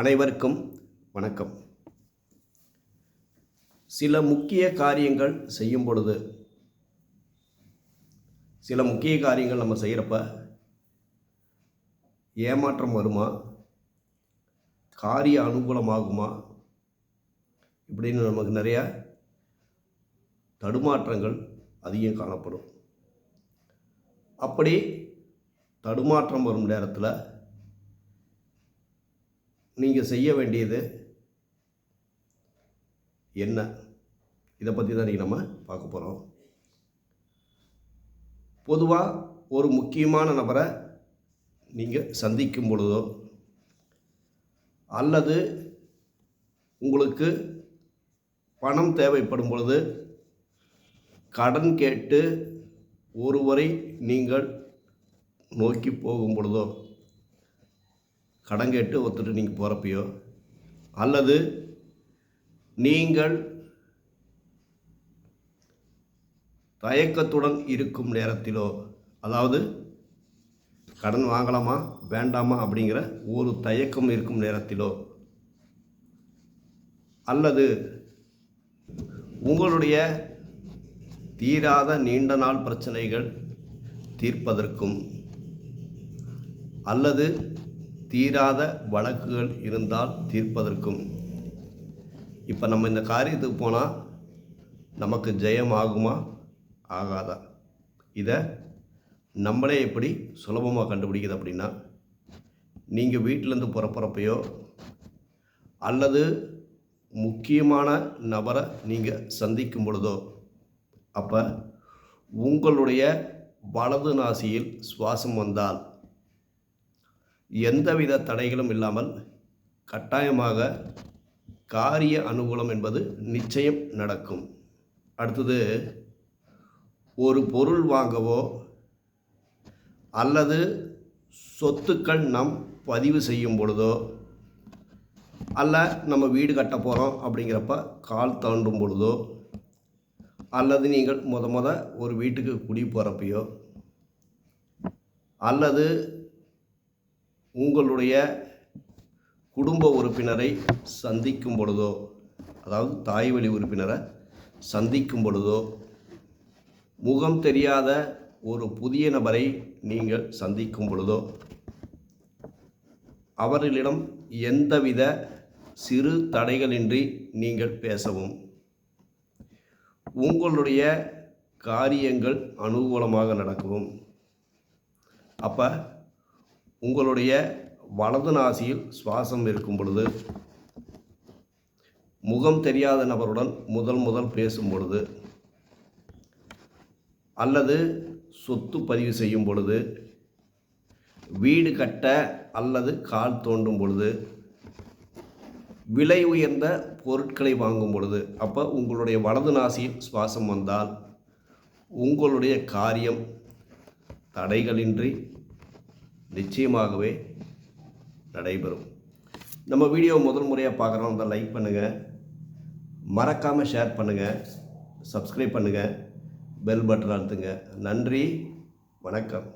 அனைவருக்கும் வணக்கம். சில முக்கிய காரியங்கள் செய்யும் பொழுது சில முக்கிய காரியங்கள் நம்ம செய்கிறப்ப ஏமாற்றம் வருமா? காரிய அனுகூலமாகுமா? இப்படின்னு நமக்கு நிறையா தடுமாற்றங்கள் அதிகம் காணப்படும். அப்படி தடுமாற்றம் வரும் நேரத்தில் நீங்கள் செய்ய வேண்டியது என்ன? இதை பற்றி தான் இன்றைக்கி நம்ம பார்க்க போகிறோம் பொதுவாக ஒரு முக்கியமான நபரை நீங்கள் சந்திக்கும் பொழுதோ அல்லது உங்களுக்கு பணம் தேவைப்படும் பொழுது கடன் கேட்டு ஒருவரை நீங்கள் நோக்கி போகும் பொழுதோ கடன் கேட்டு ஒருத்தர் நீங்கள் போகிறப்பையோ அல்லது நீங்கள் தயக்கத்துடன் இருக்கும் நேரத்திலோ அதாவது கடன் வாங்கலாமா வேண்டாமா அப்படிங்கிற ஒரு தயக்கம் இருக்கும் நேரத்திலோ அல்லது உங்களுடைய தீராத நீண்ட நாள் பிரச்சனைகள் தீர்ப்பதற்கும் அல்லது தீராத வழக்குகள் இருந்தால் தீர்ப்பதற்கும். இப்போ நம்ம இந்த காரியத்துக்கு போனால் நமக்கு ஜெயம் ஆகுமா ஆகாதா. இதை நம்மளே எப்படி சுலபமாக கண்டுபிடிக்குது அப்படின்னா நீங்கள் வீட்டிலேருந்து புறப்புறப்பையோ அல்லது முக்கியமான நபரை நீங்கள் சந்திக்கும் பொழுதோ அப்போ உங்களுடைய வலது நாசியில் சுவாசம் வந்தால் எந்தவித தடைகளும் இல்லாமல் கட்டாயமாக காரிய அனுகூலம் என்பது நிச்சயம் நடக்கும். அடுத்தது ஒரு பொருள் வாங்கவோ அல்லது சொத்துக்கள் நாம் பதிவு செய்யும் பொழுதோ அல்ல நம்ம வீடு கட்ட போகிறோம் அப்படிங்கிறப்ப கால் தாண்டும் பொழுதோ அல்லது நீங்கள் முத முத ஒரு வீட்டுக்கு குடி போகிறப்பையோ அல்லது உங்களுடைய குடும்ப உறுப்பினரை சந்திக்கும் பொழுதோ அதாவது தாய் வழி உறுப்பினரை சந்திக்கும் பொழுதோ முகம் தெரியாத ஒரு புதிய நபரை நீங்கள் சந்திக்கும் பொழுதோ அவர்களிடம் எந்தவித சிறு தடைகளின்றி நீங்கள் பேசவும். உங்களுடைய காரியங்கள் அனுகூலமாக நடக்கவும். அப்போ உங்களுடைய வலது நாசியில் சுவாசம் இருக்கும் பொழுது முகம் தெரியாத நபருடன் முதல் முதல் பேசும் பொழுது அல்லது சொத்து பதிவு செய்யும் பொழுது வீடு கட்ட அல்லது கால் தோண்டும் பொழுது விலை உயர்ந்த பொருட்களை வாங்கும் பொழுது அப்போ உங்களுடைய வலது நாசியில் சுவாசம் வந்தால் உங்களுடைய காரியம் தடைகளின்றி நிச்சயமாகவே நடைபெறும். நம்ம வீடியோ முதல் முறையாக பார்க்குறோம் தான் லைக் பண்ணுங்கள் மறக்காமல் ஷேர் பண்ணுங்கள் சப்ஸ்கிரைப் பண்ணுங்கள் பெல் பட்டன் அழுத்துங்க. நன்றி. வணக்கம்.